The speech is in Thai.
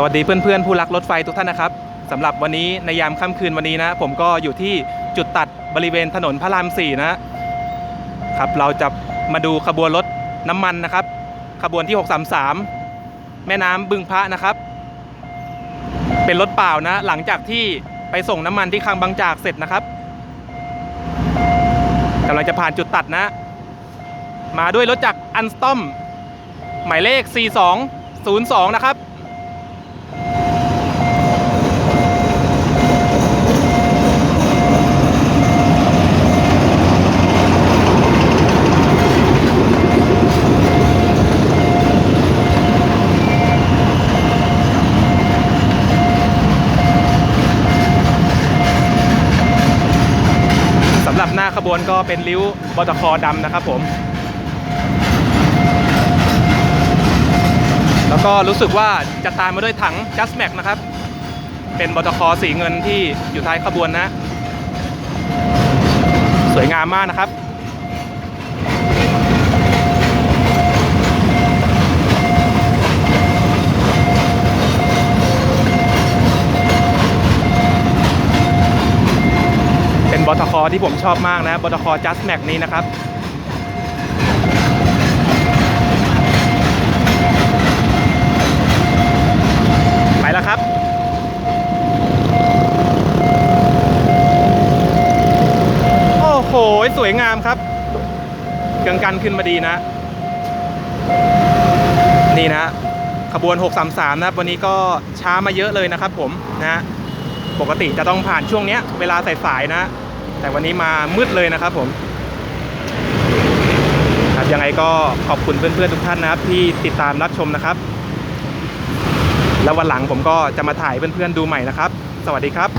สวัสดีเพื่อนๆ ผู้รักรถไฟทุกท่านนะครับสำหรับวันนี้ในยามค่ำคืนวันนี้นะ ผมก็อยู่ที่จุดตัดบริเวณถนนพระรามสี่นะครับเราจะมาดูขบวนรถน้ำมันนะครับ ขบวนที่ 633 แม่น้ำบึงพระนะครับ เป็นรถเปล่านะ หลังจากที่ไปส่งน้ำมันที่คลังบางจากเสร็จนะครับกำลังจะผ่านจุดตัดนะ มาด้วยรถจักรอันสตอมหมายเลข 4202 นะครับ บวนก็เป็นริ้วบตคอดำนะครับผม แล้วก็รู้สึกว่าจะตามมาด้วยถัง Just Max นะครับ เป็นบตคอสีเงินที่อยู่ท้ายขบวนนะ สวยงามมากนะครับ บตคที่ผมชอบมากนะบตค Just Max นี้นะครับไปแล้วครับโอ้โหสวยงามครับเกังกันขึ้นมาดีนะ นี่นะขบวน 633 นะครับ วันนี้ก็ช้ามาเยอะเลยนะครับผมนะ ปกติจะต้องผ่านช่วงเนี้ย เวลาสายๆนะ แต่วันนี้มามืดเลยนะครับผมครับยังไงก็ขอบคุณเพื่อนๆทุกท่านนะครับ ที่ติดตามรับชมนะครับ แล้ววันหลังผมก็จะมาถ่ายเพื่อนๆดูใหม่นะครับ สวัสดีครับ